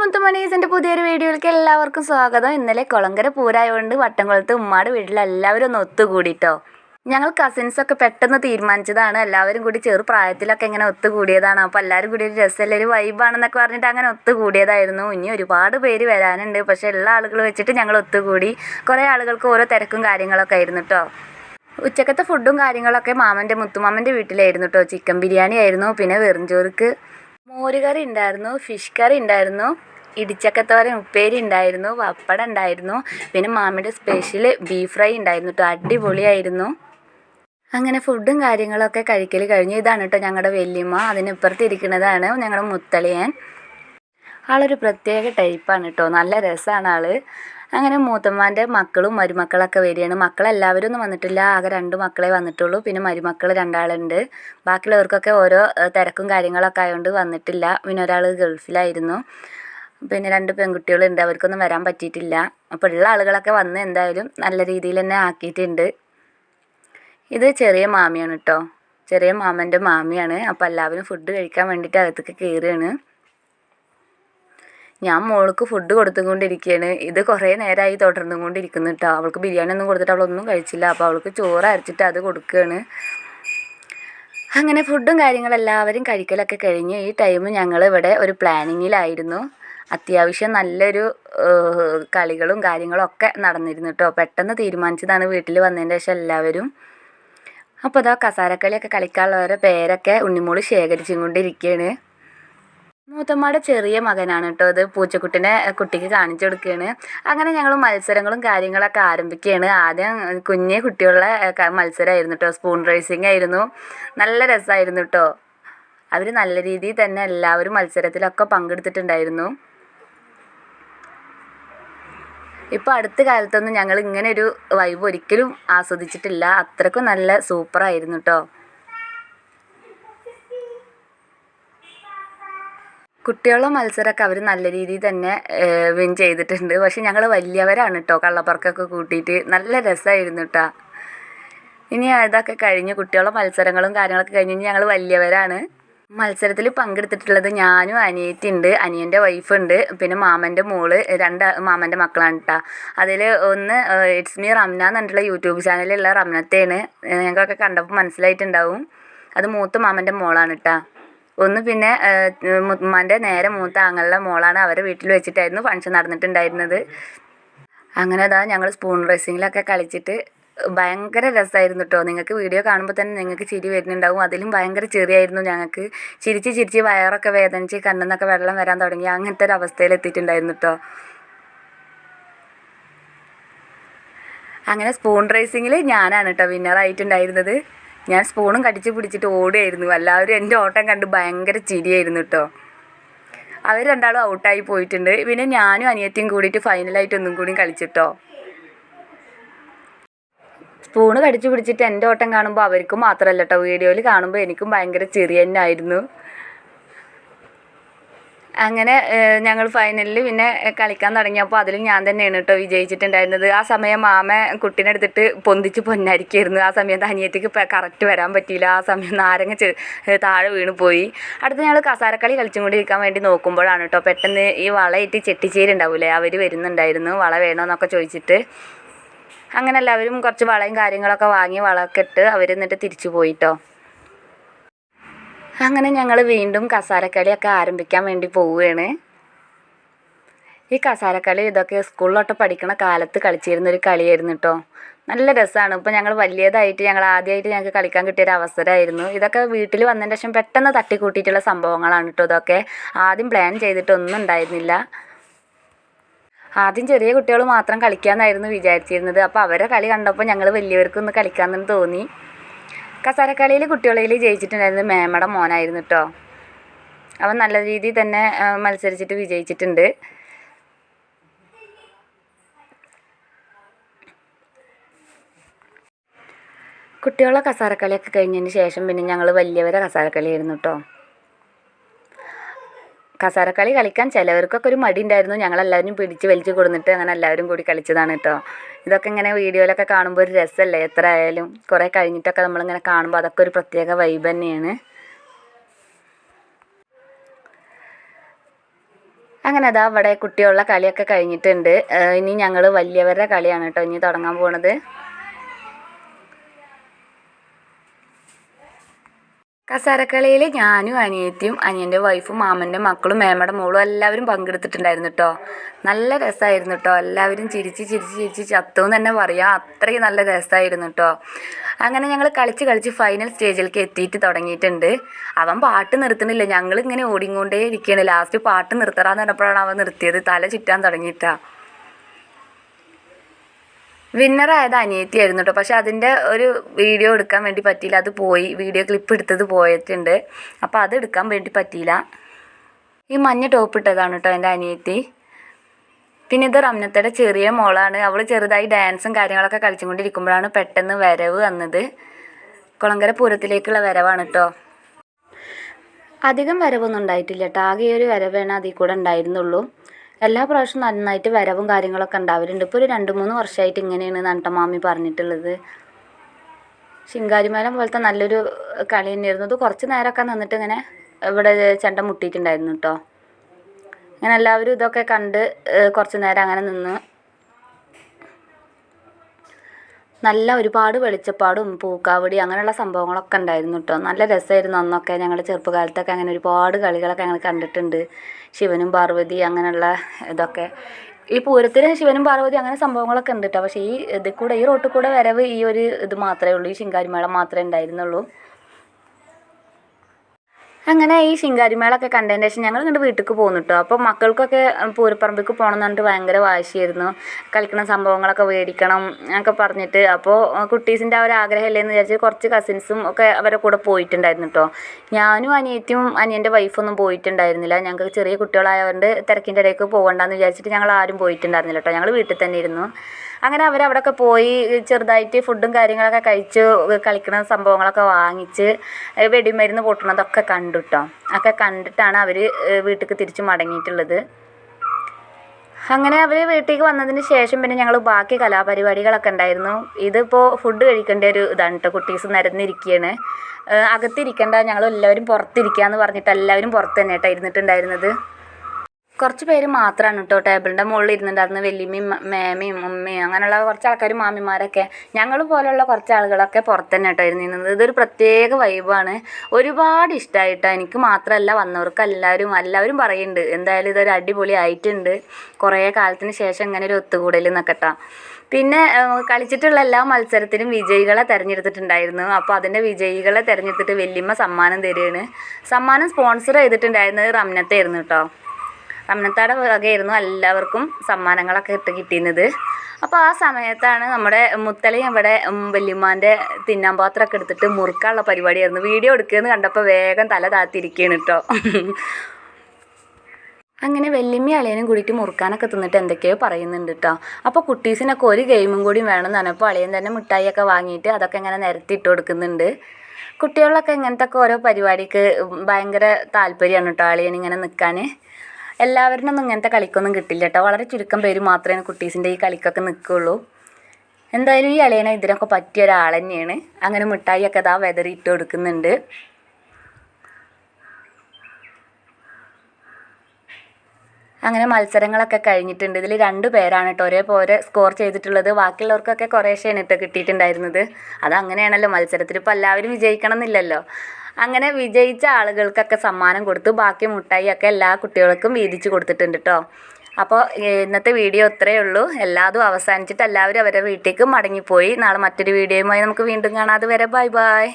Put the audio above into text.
മുത്തുമണീസിന്റെ പുതിയൊരു വീഡിയോയിലേക്ക് എല്ലാവർക്കും സ്വാഗതം. ഇന്നലെ കുളങ്കര പൂരായതുകൊണ്ട് വട്ടംകുളത്ത് ഉമ്മാട് വീട്ടിൽ എല്ലാവരും ഒന്ന് ഒത്തുകൂടിട്ടോ. ഞങ്ങൾ കസിൻസൊക്കെ പെട്ടെന്ന് തീരുമാനിച്ചതാണ്. എല്ലാവരും കൂടി ചെറു പ്രായത്തിലൊക്കെ ഇങ്ങനെ ഒത്തുകൂടിയതാണ്. അപ്പോൾ എല്ലാവരും കൂടി ഒരു രസമല്ല ഒരു വൈബാണെന്നൊക്കെ പറഞ്ഞിട്ട് അങ്ങനെ ഒത്തുകൂടിയതായിരുന്നു. ഇനി ഒരുപാട് പേര് വരാനുണ്ട്. പക്ഷേ എല്ലാ ആളുകൾ വെച്ചിട്ട് ഞങ്ങൾ ഒത്തുകൂടി. കുറേ ആളുകൾക്ക് ഓരോ തിരക്കും കാര്യങ്ങളൊക്കെ ആയിരുന്നു കേട്ടോ ഉച്ചക്കത്തെ ഫുഡും കാര്യങ്ങളൊക്കെ മാമന്റെ മുത്തുമാമന്റെ വീട്ടിലായിരുന്നു കേട്ടോ ചിക്കൻ ബിരിയാണി ആയിരുന്നു. പിന്നെ വെറുംചോറുക്ക് മോരുകറി ഉണ്ടായിരുന്നു ഫിഷ് കറി ഉണ്ടായിരുന്നു ഇടിച്ചക്കത്തോരൻ ഉപ്പേരി ഉണ്ടായിരുന്നു പപ്പടം ഉണ്ടായിരുന്നു പിന്നെ മാമിയുടെ സ്പെഷ്യൽ ബീഫ് ഫ്രൈ ഉണ്ടായിരുന്നു കേട്ടോ അടിപൊളിയായിരുന്നു. അങ്ങനെ ഫുഡും കാര്യങ്ങളൊക്കെ കഴിക്കൽ കഴിഞ്ഞു. ഇതാണ് കേട്ടോ ഞങ്ങളുടെ വല്യമ്മ അതിനിപ്പുറത്ത് ഇരിക്കുന്നതാണ് ഞങ്ങളുടെ മുത്തളിയൻ. ആളൊരു പ്രത്യേക ടൈപ്പാണ് കേട്ടോ നല്ല രസമാണ് ആൾ. അങ്ങനെ മൂത്തമ്മാന്റെ മക്കളും മരുമക്കളൊക്കെ വരികയാണ്. മക്കളെല്ലാവരും ഒന്നും വന്നിട്ടില്ല. ആകെ രണ്ട് മക്കളെ വന്നിട്ടുള്ളൂ. പിന്നെ മരുമക്കൾ രണ്ടാളുണ്ട്. ബാക്കിയുള്ളവർക്കൊക്കെ ഓരോ തിരക്കും കാര്യങ്ങളൊക്കെ ആയതുകൊണ്ട് വന്നിട്ടില്ല. പിന്നെ ഒരാൾ ഗൾഫിലായിരുന്നു. പിന്നെ രണ്ട് പെൺകുട്ടികളുണ്ട്. അവർക്കൊന്നും വരാൻ പറ്റിയിട്ടില്ല. അപ്പോൾ ഉള്ള ആളുകളൊക്കെ വന്ന് എന്തായാലും നല്ല രീതിയിൽ തന്നെ ആക്കിയിട്ടുണ്ട്. ഇത് ചെറിയ മാമിയാണ് കേട്ടോ ചെറിയ മാമന്റെ മാമിയാണ്. അപ്പോൾ എല്ലാവരും ഫുഡ് കഴിക്കാൻ വേണ്ടിയിട്ട് അകത്തേക്ക് കയറുകയാണ് ഞാൻ മോൾക്ക് ഫുഡ് കൊടുത്തുകൊണ്ടിരിക്കുകയാണ് ഇത് കുറേ നേരമായി തുടർന്നും കൊണ്ടിരിക്കുന്നു കേട്ടോ അവൾക്ക് ബിരിയാണി ഒന്നും കൊടുത്തിട്ട് അവളൊന്നും കഴിച്ചില്ല. അപ്പോൾ അവൾക്ക് ചോറ് അരച്ചിട്ട് അത് കൊടുക്കുകയാണ് അങ്ങനെ ഫുഡും കാര്യങ്ങളെല്ലാവരും കഴിക്കലൊക്കെ കഴിഞ്ഞ് ഈ ടൈം ഞങ്ങൾ ഇവിടെ ഒരു പ്ലാനിങ്ങിലായിരുന്നു അത്യാവശ്യം നല്ലൊരു കളികളും കാര്യങ്ങളും ഒക്കെ നടന്നിരുന്നു കേട്ടോ പെട്ടെന്ന് തീരുമാനിച്ചതാണ് വീട്ടിൽ വന്നതിന് ശേഷം എല്ലാവരും. അപ്പോൾ അതാ കസാരക്കളിയൊക്കെ കളിക്കാനുള്ളവരെ പേരൊക്കെ ഉണ്ണിമോൾ ശേഖരിച്ചും കൊണ്ടിരിക്കുകയാണ് മൂത്തമ്മയുടെ ചെറിയ മകനാണ് കേട്ടോ അത് പൂച്ചക്കുട്ടിനെ കുട്ടിക്ക് കാണിച്ചു കൊടുക്കുകയാണ്. അങ്ങനെ ഞങ്ങൾ മത്സരങ്ങളും കാര്യങ്ങളൊക്കെ ആരംഭിക്കുകയാണ്. ആദ്യം കുഞ്ഞെ കുട്ടികളുടെ ക- മത്സരമായിരുന്നു കേട്ടോ. സ്പൂൺ റേസിംഗ് ആയിരുന്നു. നല്ല രസമായിരുന്നു കേട്ടോ. അവർ നല്ല രീതിയിൽ തന്നെ എല്ലാവരും മത്സരത്തിലൊക്കെ പങ്കെടുത്തിട്ടുണ്ടായിരുന്നു. ഇപ്പോൾ അടുത്ത കാലത്തൊന്നും ഞങ്ങൾ ഇങ്ങനെ ഒരു വൈബ് ഒരിക്കലും ആസ്വദിച്ചിട്ടില്ല. അത്രക്കും നല്ല സൂപ്പറായിരുന്നു കേട്ടോ. കുട്ടികളുടെ മത്സരമൊക്കെ അവർ നല്ല രീതിയിൽ തന്നെ വിൻ ചെയ്തിട്ടുണ്ട്. പക്ഷെ ഞങ്ങൾ വലിയവരാണ് കേട്ടോ കള്ളപ്പറക്കൊക്കെ കൂട്ടിയിട്ട് നല്ല രസമായിരുന്നു കേട്ടോ ഇനി ഇതൊക്കെ കഴിഞ്ഞ് കുട്ടികളുടെ മത്സരങ്ങളും കാര്യങ്ങളൊക്കെ കഴിഞ്ഞ് ഞങ്ങൾ വലിയവരാണ്. മത്സരത്തിൽ പങ്കെടുത്തിട്ടുള്ളത് ഞാനും അനിയത്തിയുണ്ട് അനിയന്റെ വൈഫുണ്ട് പിന്നെ മാമന്റെ മോൾ രണ്ട് മാമന്റെ മക്കളാണ് കേട്ടോ അതിൽ ഒന്ന് ഇറ്റ്സ് മീ റംന എന്ന് പറഞ്ഞിട്ടുള്ള യൂട്യൂബ് ചാനലിലുള്ള റംനത്തെയാണ്. ഞങ്ങൾക്കൊക്കെ കണ്ടപ്പോൾ മനസ്സിലായിട്ടുണ്ടാവും. അത് മൂത്ത മാമന്റെ മോളാണ് കേട്ടോ ഒന്ന് പിന്നെ ഉമ്മാന്റെ നേരെ മൂത്ത ആങ്ങളുടെ മോളാണ് അവരെ വീട്ടിൽ വെച്ചിട്ടായിരുന്നു ഫംഗ്ഷൻ നടന്നിട്ടുണ്ടായിരുന്നത്. അങ്ങനെ അതാ ഞങ്ങൾ സ്പൂൺ റേസിങ്ങിലൊക്കെ കളിച്ചിട്ട് ഭയങ്കര രസമായിരുന്നു കേട്ടോ നിങ്ങൾക്ക് വീഡിയോ കാണുമ്പോൾ തന്നെ നിങ്ങൾക്ക് ചിരി വരുന്നുണ്ടാവും. അതിലും ഭയങ്കര ചെറിയായിരുന്നു ഞങ്ങൾക്ക്. ചിരിച്ച് ചിരിച്ച് വയറൊക്കെ വേദനിച്ച് കണ്ണെന്നൊക്കെ വെള്ളം വരാൻ തുടങ്ങി. അങ്ങനത്തെ ഒരു അവസ്ഥയിൽ എത്തിയിട്ടുണ്ടായിരുന്നു കേട്ടോ അങ്ങനെ സ്പൂൺ റേസിങ്ങിൽ ഞാനാണ് കേട്ടോ വിന്നറായിട്ടുണ്ടായിരുന്നത് ഞാൻ സ്പൂണും കടിച്ച് പിടിച്ചിട്ട് ഓടുകയായിരുന്നു എല്ലാവരും എന്റെ ഓട്ടം കണ്ട് ഭയങ്കര ചിരിയായിരുന്നു കേട്ടോ അവർ രണ്ടാളും ഔട്ടായി പോയിട്ടുണ്ട്. പിന്നെ ഞാനും അനിയത്തിയും കൂടിയിട്ട് ഫൈനലായിട്ട് ഒന്നും കൂടി കളിച്ചിട്ടോ സ്പൂണ് കടിച്ചു പിടിച്ചിട്ട് എന്റെ ഓട്ടം കാണുമ്പോൾ അവർക്കും മാത്രമല്ല കേട്ടോ വീഡിയോയിൽ കാണുമ്പോൾ എനിക്കും ഭയങ്കര ചെറിയ തന്നെ ആയിരുന്നു അങ്ങനെ ഞങ്ങൾ ഫൈനലിൽ പിന്നെ കളിക്കാൻ തുടങ്ങിയപ്പോൾ അതിലും ഞാൻ തന്നെയാണ് കേട്ടോ വിജയിച്ചിട്ടുണ്ടായിരുന്നത്. ആ സമയം മാമ കുട്ടീനെ എടുത്തിട്ട് പൊന്തിച്ച് പൊന്നായിരിക്കുമായിരുന്നു ആ സമയത്ത് അനിയത്തിക്ക് കറക്റ്റ് വരാൻ പറ്റിയില്ല. ആ സമയം നാരങ്ങ താഴെ വീണ് പോയി. അടുത്ത് ഞങ്ങൾ കസാരക്കളി കളിച്ചും കൂടി ഇരിക്കാൻ വേണ്ടി നോക്കുമ്പോഴാണ് കേട്ടോ പെട്ടെന്ന് ഈ വളയിട്ട് ചെട്ടിച്ചേരി ഉണ്ടാവില്ലേ അവർ വരുന്നുണ്ടായിരുന്നു. വള വേണമെന്നൊക്കെ ചോദിച്ചിട്ട്. അങ്ങനെ എല്ലാവരും കുറച്ച് വളയും കാര്യങ്ങളൊക്കെ വാങ്ങി വളമൊക്കെ അവർ എന്നിട്ട് തിരിച്ചു പോയിട്ടോ അങ്ങനെ ഞങ്ങൾ വീണ്ടും കസാരക്കളിയൊക്കെ ആരംഭിക്കാൻ വേണ്ടി പോവുകയാണ്. ഈ കസാരക്കളി ഇതൊക്കെ സ്കൂളിലോട്ട് പഠിക്കണ കാലത്ത് കളിച്ചിരുന്നൊരു കളിയായിരുന്നു കേട്ടോ നല്ല രസമാണ് ഇപ്പോൾ ഞങ്ങൾ വലിയതായിട്ട് ഞങ്ങൾ ആദ്യമായിട്ട് ഞങ്ങൾക്ക് കളിക്കാൻ കിട്ടിയൊരു അവസരമായിരുന്നു ഇതൊക്കെ വീട്ടിൽ വന്നതിന് ശേഷം പെട്ടെന്ന് തട്ടിക്കൂട്ടിയിട്ടുള്ള സംഭവങ്ങളാണ് കേട്ടോ ഇതൊക്കെ. ആദ്യം പ്ലാൻ ചെയ്തിട്ടൊന്നും ഉണ്ടായിരുന്നില്ല. ആദ്യം ചെറിയ കുട്ടികൾ മാത്രം കളിക്കാമെന്നായിരുന്നു വിചാരിച്ചിരുന്നത്. അപ്പോൾ അവരെ കളി കണ്ടപ്പോൾ ഞങ്ങൾ വലിയവർക്കൊന്ന് കളിക്കാമെന്ന് തോന്നി. കസാരക്കളിയിൽ കുട്ടികളിൽ ജയിച്ചിട്ടുണ്ടായിരുന്നത് മേമയുടെ മോനായിരുന്നു കേട്ടോ അവൻ നല്ല രീതിയിൽ തന്നെ മത്സരിച്ചിട്ട് വിജയിച്ചിട്ടുണ്ട്. കുട്ടികളെ കസാരക്കളിയൊക്കെ കഴിഞ്ഞതിന് ശേഷം പിന്നെ ഞങ്ങൾ വലിയവരെ കസാരക്കളിയായിരുന്നു കേട്ടോ കസാരക്കളി കളിക്കാൻ ചിലവർക്കൊക്കെ ഒരു മടി ഉണ്ടായിരുന്നു ഞങ്ങളെല്ലാവരും പിടിച്ച് വലിച്ചു കൊടുന്നിട്ട് അങ്ങനെ എല്ലാവരും കൂടി കളിച്ചതാണ് കേട്ടോ ഇതൊക്കെ ഇങ്ങനെ വീഡിയോയിലൊക്കെ കാണുമ്പോൾ ഒരു രസമല്ലേ എത്ര ആയാലും കുറേ കഴിഞ്ഞിട്ടൊക്കെ നമ്മളിങ്ങനെ കാണുമ്പോൾ അതൊക്കെ ഒരു പ്രത്യേക വൈബ് തന്നെയാണ്. അങ്ങനെ അതാ അവിടെ കുട്ടികളുടെ കളിയൊക്കെ കഴിഞ്ഞിട്ടുണ്ട്. ഇനി ഞങ്ങൾ വലിയവരുടെ കളിയാണ് കേട്ടോ ഇനി തുടങ്ങാൻ പോണത്. കസാരക്കളിയിൽ ഞാനും അനിയത്തിയും അനിയന്റെ വൈഫും മാമന്റെ മക്കളും മേമയുടെ മോളും എല്ലാവരും പങ്കെടുത്തിട്ടുണ്ടായിരുന്നു കേട്ടോ നല്ല രസമായിരുന്നു കേട്ടോ എല്ലാവരും ചിരിച്ച് ചിരിച്ച് ചിരിച്ച് ചത്തു എന്ന് തന്നെ പറയാം. അത്രയും നല്ല രസമായിരുന്നു കേട്ടോ അങ്ങനെ ഞങ്ങൾ കളിച്ച് കളിച്ച് ഫൈനൽ സ്റ്റേജിലേക്ക് എത്തിയിട്ട് തുടങ്ങിയിട്ടുണ്ട്. അവൻ പാട്ട് നിർത്തുന്നില്ല. ഞങ്ങൾ ഇങ്ങനെ ഓടിക്കൊണ്ടേ ഇരിക്കുകയാണ് ലാസ്റ്റ് പാട്ട് നിർത്തറാന്ന് പറഞ്ഞപ്പോഴാണ് അവൻ നിർത്തിയത്. തല ചുറ്റാൻ തുടങ്ങിയിട്ടാ. വിന്നറായത് അനിയത്തിയായിരുന്നു കേട്ടോ പക്ഷെ അതിന്റെ ഒരു വീഡിയോ എടുക്കാൻ വേണ്ടി പറ്റിയില്ല. അത് പോയി. വീഡിയോ ക്ലിപ്പ് എടുത്തത് പോയിട്ടുണ്ട്. അപ്പോൾ അത് എടുക്കാൻ വേണ്ടി പറ്റിയില്ല. ഈ മഞ്ഞ ടോപ്പ് ഇട്ടതാണ് കേട്ടോ എന്റെ അനിയത്തി. പിന്നെ ഇത് റംനത്തയുടെ ചെറിയ മോളാണ്. അവൾ ചെറുതായി ഡാൻസും കാര്യങ്ങളൊക്കെ കളിച്ചുകൊണ്ടിരിക്കുമ്പോഴാണ് പെട്ടെന്ന് വരവ് വന്നത്. കുളങ്കര പൂരത്തിലേക്കുള്ള വരവാണ് കേട്ടോ അധികം വരവൊന്നും ഉണ്ടായിട്ടില്ല കേട്ടോ ആകെ ഒരു വരവേണ് അതിൽ കൂടെ ഉണ്ടായിരുന്നുള്ളൂ. എല്ലാ പ്രാവശ്യവും നന്നായിട്ട് വരവും കാര്യങ്ങളൊക്കെ ഉണ്ടാവലുണ്ട്. ഇപ്പോൾ ഒരു രണ്ട് മൂന്ന് വർഷമായിട്ട് ഇങ്ങനെയാണ് നട്ടമാമി പറഞ്ഞിട്ടുള്ളത്. ശിങ്കാരിമേളം പോലത്തെ നല്ലൊരു കളി തന്നെയായിരുന്നു. അത് കുറച്ച് നേരമൊക്കെ നിന്നിട്ട് ഇങ്ങനെ ഇവിടെ ചെണ്ട മുട്ടിയിട്ടുണ്ടായിരുന്നു കേട്ടോ അങ്ങനെ എല്ലാവരും ഇതൊക്കെ കണ്ട് കുറച്ച് നേരം അങ്ങനെ നിന്ന് നല്ല ഒരുപാട് വെളിച്ചപ്പാടും പൂക്കാവടി അങ്ങനെയുള്ള സംഭവങ്ങളൊക്കെ ഉണ്ടായിരുന്നു കേട്ടോ. നല്ല രസമായിരുന്നു അന്നൊക്കെ ഞങ്ങൾ ചെറുപ്പകാലത്തൊക്കെ അങ്ങനെ ഒരുപാട് കളികളൊക്കെ ഞങ്ങൾ കണ്ടിട്ടുണ്ട്. ശിവനും പാർവതി അങ്ങനെയുള്ള ഇതൊക്കെ. ഈ പൂരത്തിന് ശിവനും പാർവതി അങ്ങനെ സംഭവങ്ങളൊക്കെ ഉണ്ട് കേട്ടോ. പക്ഷേ ഈ ഇതിൽ കൂടെ ഈ റോട്ടിൽ കൂടെ വരവ് ഈ ഒരു ഇത് മാത്രമേ ഉള്ളൂ. ഈ ശിങ്കാരിമേളം മാത്രമേ ഉണ്ടായിരുന്നുള്ളൂ. അങ്ങനെ ഈ ശിങ്കാരിമേളൊക്കെ കണ്ടതിന് ശേഷം ഞങ്ങൾ ഇങ്ങോട്ട് വീട്ടിലേക്ക് പോന്നു കേട്ടോ അപ്പോൾ മക്കൾക്കൊക്കെ പൂരപ്പറമ്പിലേക്ക് പോകണം എന്ന് പറഞ്ഞിട്ട് ഭയങ്കര വാശിയായിരുന്നു. കളിക്കണ സംഭവങ്ങളൊക്കെ മേടിക്കണം എന്നൊക്കെ പറഞ്ഞിട്ട്. അപ്പോൾ കുട്ടീസിന്റെ ആ ഒരു ആഗ്രഹമല്ലേ എന്ന് വിചാരിച്ച് കുറച്ച് കസിൻസും ഒക്കെ അവരെ കൂടെ പോയിട്ടുണ്ടായിരുന്നു കേട്ടോ ഞാനും അനിയത്തിയും അനിയന്റെ വൈഫൊന്നും പോയിട്ടുണ്ടായിരുന്നില്ല. ഞങ്ങൾക്ക് ചെറിയ കുട്ടികളായതുകൊണ്ട് തിരക്കിന്റെ ഇടയ്ക്ക് പോകണ്ടെന്ന് വിചാരിച്ചിട്ട് ഞങ്ങൾ ആരും പോയിട്ടുണ്ടായിരുന്നില്ല കേട്ടോ ഞങ്ങൾ വീട്ടിൽ തന്നെ ഇരുന്നു. അങ്ങനെ അവർ അവിടെയൊക്കെ പോയി ചെറുതായിട്ട് ഫുഡും കാര്യങ്ങളൊക്കെ കഴിച്ച് കളിക്കുന്ന സംഭവങ്ങളൊക്കെ വാങ്ങിച്ച് വെടിമരുന്ന് പൊട്ടണതൊക്കെ കണ്ടു കേട്ടോ ഒക്കെ കണ്ടിട്ടാണ് അവർ വീട്ടിലേക്ക് തിരിച്ച് മടങ്ങിയിട്ടുള്ളത്. അങ്ങനെ അവർ വീട്ടിലേക്ക് വന്നതിന് ശേഷം പിന്നെ ഞങ്ങൾ ബാക്കി കലാപരിപാടികളൊക്കെ ഉണ്ടായിരുന്നു. ഇതിപ്പോൾ ഫുഡ് കഴിക്കേണ്ട ഒരു ഇതാണ് കേട്ടോ കുട്ടീസ് നിരന്നിരിക്കുകയാണ് അകത്തിരിക്കേണ്ട ഞങ്ങൾ എല്ലാവരും പുറത്തിരിക്കുക എന്ന് പറഞ്ഞിട്ട് എല്ലാവരും പുറത്ത് തന്നെ കേട്ടോ ഇരുന്നിട്ടുണ്ടായിരുന്നത്. കുറച്ച് പേര് മാത്രമാണ് കേട്ടോ ടേബിളിന്റെ മുകളിൽ ഇരുന്നുണ്ടായിരുന്നു വല്യമ്മയും മേമയും ഉമ്മയും അങ്ങനെയുള്ള കുറച്ച് ആൾക്കാർ മാമിമാരൊക്കെ ഞങ്ങൾ പോലെയുള്ള കുറച്ച് ആളുകളൊക്കെ പുറത്ത് തന്നെ കേട്ടോ ഇരുന്നിരുന്നത്. ഇതൊരു പ്രത്യേക വൈബാണ് ഒരുപാട് ഇഷ്ടമായിട്ടോ എനിക്ക് മാത്രമല്ല വന്നവർക്ക് എല്ലാവരും എല്ലാവരും പറയുന്നുണ്ട് എന്തായാലും ഇതൊരു അടിപൊളി ആയിട്ടുണ്ട്. കുറേ കാലത്തിന് ശേഷം ഇങ്ങനെ ഒരു ഒത്തുകൂടൽ എന്നൊക്കെ പിന്നെ കളിച്ചിട്ടുള്ള എല്ലാ മത്സരത്തിലും വിജയികളെ തിരഞ്ഞെടുത്തിട്ടുണ്ടായിരുന്നു. അപ്പോൾ അതിന്റെ വിജയികളെ തിരഞ്ഞെടുത്തിട്ട് വല്യമ്മ സമ്മാനം തരികയാണ് സമ്മാനം സ്പോൺസർ ചെയ്തിട്ടുണ്ടായിരുന്നത് റംനത്തായിരുന്നു കേട്ടോ റംനത്താടെ വകയായിരുന്നു എല്ലാവർക്കും സമ്മാനങ്ങളൊക്കെ ഇട്ട് കിട്ടിയിരുന്നത്. അപ്പോൾ ആ സമയത്താണ് നമ്മുടെ മുത്തലയും അവിടെ വല്യമ്മാന്റെ തിന്നാൻ പാത്രമൊക്കെ എടുത്തിട്ട് മുറുക്കാനുള്ള പരിപാടിയായിരുന്നു. വീഡിയോ എടുക്കുകയെന്ന് കണ്ടപ്പോൾ വേഗം തല താത്തിരിക്കുകയാണ് കേട്ടോ. അങ്ങനെ വല്യമ്മ അളിയനും കൂടിയിട്ട് മുറുക്കാനൊക്കെ തിന്നിട്ട് എന്തൊക്കെയോ പറയുന്നുണ്ട് കേട്ടോ. അപ്പോൾ കുട്ടീസിനൊക്കെ ഒരു ഗെയിമും കൂടി വേണം എന്ന് പറഞ്ഞപ്പോൾ അളിയൻ തന്നെ മിഠായിയൊക്കെ വാങ്ങിയിട്ട് അതൊക്കെ ഇങ്ങനെ നിരത്തി ഇട്ട് കൊടുക്കുന്നുണ്ട്. കുട്ടികളൊക്കെ ഇങ്ങനത്തെ ഓരോ പരിപാടിക്ക് ഭയങ്കര താല്പര്യമാണ് കേട്ടോ അളിയൻ ഇങ്ങനെ നിൽക്കാൻ. എല്ലാവരിനും ഒന്നും ഇങ്ങനത്തെ കളിക്കൊന്നും കിട്ടില്ല കേട്ടോ വളരെ ചുരുക്കം പേര് മാത്രമേ കുട്ടീസിന്റെ ഈ കളിക്കൊക്കെ നിൽക്കുകയുള്ളൂ എന്തായാലും ഈ അളിയനെ ഇതിനൊക്കെ പറ്റിയ ഒരാൾ തന്നെയാണ്. അങ്ങനെ മിഠായിയൊക്കെ ഇതാ വെതറിയിട്ട് കൊടുക്കുന്നുണ്ട്. അങ്ങനെ മത്സരങ്ങളൊക്കെ കഴിഞ്ഞിട്ടുണ്ട്. ഇതിൽ രണ്ട് പേരാണ് കേട്ടോ ഒരേപോലെ സ്കോർ ചെയ്തിട്ടുള്ളത്. ബാക്കിയുള്ളവർക്കൊക്കെ കുറേശ്ശേ കേട്ടോ കിട്ടിയിട്ടുണ്ടായിരുന്നത്. അതങ്ങനെയാണല്ലോ മത്സരത്തിൽ ഇപ്പോൾ എല്ലാവരും വിജയിക്കണം എന്നില്ലല്ലോ അങ്ങനെ വിജയിച്ച ആളുകൾക്കൊക്കെ സമ്മാനം കൊടുത്തു. ബാക്കി മുട്ടായിയൊക്കെ എല്ലാ കുട്ടികൾക്കും വീതിച്ച് കൊടുത്തിട്ടുണ്ട് കേട്ടോ അപ്പോൾ ഇന്നത്തെ വീഡിയോ ഇത്രയേ ഉള്ളൂ. എല്ലാതും അവസാനിച്ചിട്ട് എല്ലാവരും അവരുടെ വീട്ടിലേക്ക് മടങ്ങിപ്പോയി. നാളെ മറ്റൊരു വീഡിയോയുമായി നമുക്ക് വീണ്ടും കാണാം. അതുവരെ ബൈ ബൈ.